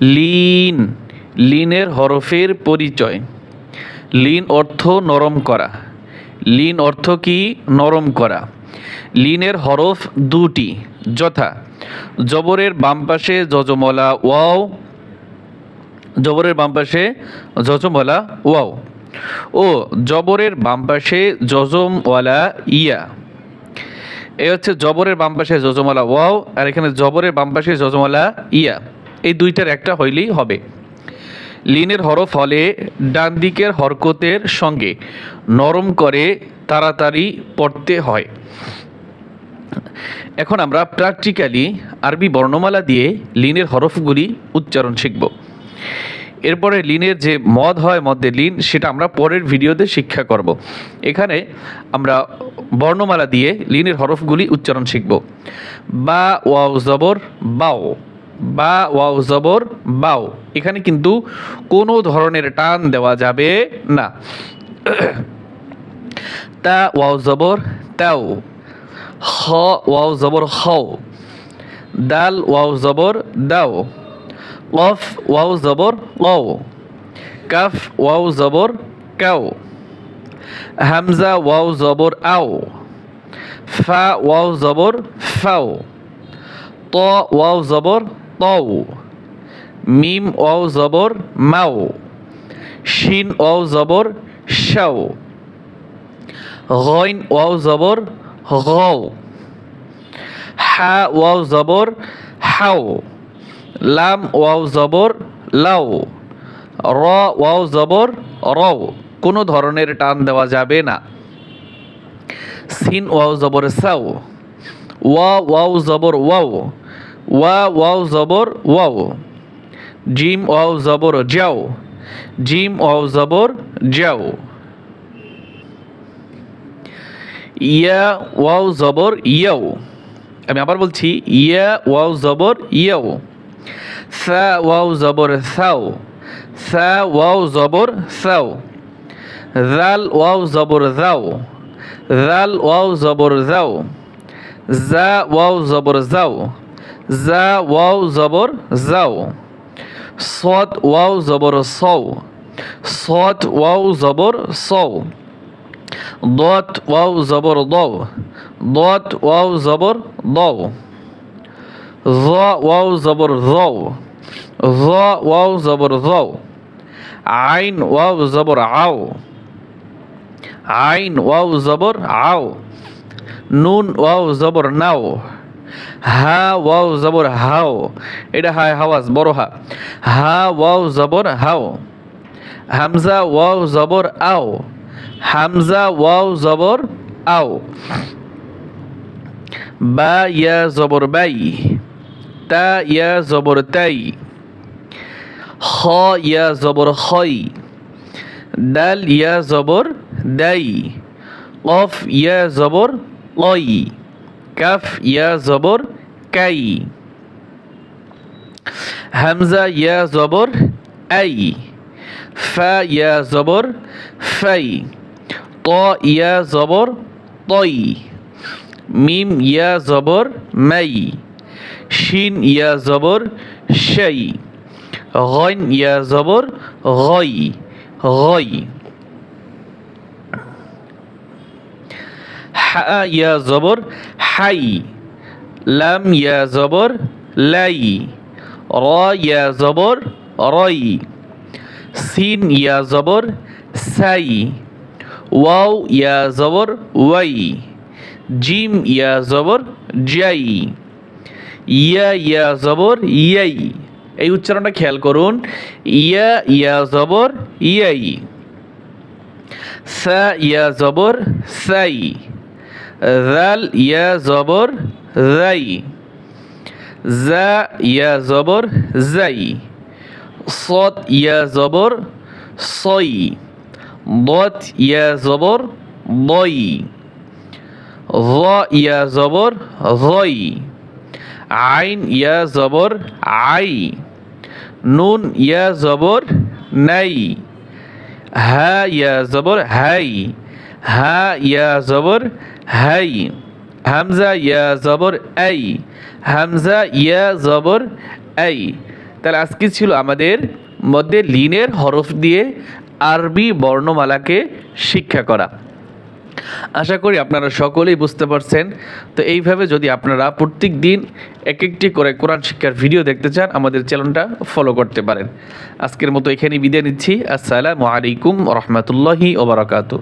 Lin. লিনের হরফের পরিচয়। Lin অর্থ নরম করা। লিন অর্থ কি? নরম করা। লিনের হরফ দুটি। যথা। জবরের বাম পাশে যজমলা, ওয়াও। জবরের বাম পাশে যজমলা, ওয়াও। ও জবরের বাম পাশে যজমওয়ালা, ইয়া। এ হচ্ছে জবরের বাম পাশে যজমলা, ওয়াও। আর এখানে জবরের বাম পাশে যজমলা, ইয়া। এই দুইটার একটা হইলেই হবে। লিনের হরফ হলে ডান দিকের হরকতের সঙ্গে নরম করে তাড়াতাড়ি পড়তে হয়। এখন আমরা প্র্যাকটিক্যালি আরবি বর্ণমালা দিয়ে লিনের হরফগুলি উচ্চারণ শিখব। এরপরে লিনের যে মদ হয় মধ্যে লিন, সেটা আমরা পরের ভিডিওতে শিক্ষা করব। এখানে আমরা বর্ণমালা দিয়ে লিনের হরফগুলি উচ্চারণ শিখব। বা, ওয়াও, জবর, বাও। বা ওয়াও জবর, বাও। এখানে কিন্তু কোনো ধরনের টান দেওয়া যাবে না। তা ওয়াও জবর, তাও। খ ওয়াও জবর খাও দাল ওয়াও জবর, দাও। কফ ওয়াও জবর, কও। কাফ ওয়াও জবর, কাও। হামজা ওয়াও জবর, আও। ফা ওয়াও জবর, ফাও। ত ওয়াও জবর তও মিম ওয়াও জবর মাও, শিন ওয়াও জবর শাও গইন ওয়াও জবর গও, হা ওয়াও জবর হাও, লাম ওয়াও জবর লাও, র ওয়াও জবর রও, কোনো ধরনের টান দেওয়া যাবে না। সিন ওয়াও জবর সাও, ওয়া ওয়াও জবর ওয়াও ওয়া ওয়াও জবর ওয়াও জিম ওয়াও জবর যাও জিম ওয়াও জবর যাও ইয়া ওয়াও জবর ইয়াও আমি আবার বলছি ইয়া ওয়াও জবর ইয়াও সা ওয়াও জবর সাও সা ওয়াও জবর সাও জাল ওয়াও জবর যাও জাল ওয়াও জবর যাও জা ওয়াও জবর যাও জা ওয়াও জবর যাও সদ ওয়াও জবর সৌ সদ ওয়াও জবর সৌ ضاد واو زبر ضو ضاد واو زبر ضو ظا واو زبر ضو ظا واو زبر ضو عين واو زبر عو عين واو زبر عو নুন ওয়াও জবর নাও হা, ওয়াও, জবর, হাও। এটা হায় হাওয়াজ, বড় হা। হা, ওয়াও, জবর, হাও। হামজা, ওয়াও, জবর, আও। হামজা, ওয়াও, জবর, আও। বা, ইয়া, জবর, বাই। তা, ইয়া, জবর, তাই। খ ইয়া, জবর, খই। দাল, ইয়া, জবর, দাই। কফ, ইয়া, জবর, কই। কাফ, ইয়া, জবর, কাই। হামজা, ইয়া, জবর, আই। ফা, ইয়া, জবর, ফাই। ত, ইয়া, জবর, তই। মিম, ইয়া, জবর, মাই। শিন, ইয়া, জবর, শাই। গইন, ইয়া, জবর, গই। গই। হা ইয়া জবর, হাই, লাম ইয়া জবর, লাই, র ইয়া জবর, রই, সিন ইয়া জবর, সাই, ওয়াও ইয়া জবর, ওয়াই, জিম ইয়া জবর জাই ইয়া ইয়া জবর, ইয়াই, এই উচ্চারণটা খেয়াল করুন, ইয়া ইয়া জবর, ইয়াই, সা ইয়া জবর, সাই ذل يا زبر ذي. ز يا زبر زي صاد يا زبر صي. ضاد يا زبر ضي. ظا يا زبر ظي. عين يا زبر عي. نون يا زبر ني. ها يا زبر هاي হা, ইয়া, জবর, হাই, হামজা, ইয়া, জবর, আই, হামজা, ইয়া, জবর, আই। তাহলে আজকে ছিল আমাদের মধ্যে লিনের হরফ দিয়ে আরবি বর্ণমালাকে শিক্ষা করা। আশা করি আপনারা সকলেই বুঝতে পারছেন। তো এইভাবে যদি আপনারা প্রত্যেক দিন এক একটি করে কোরআন শিক্ষার ভিডিও দেখতে চান, আমাদের চ্যানেলটা ফলো করতে পারেন। আজকের মতো এখানেই বিদায় নিচ্ছি। আসসালামু আলাইকুম রহমতুল্লাহি ওবরাকাতু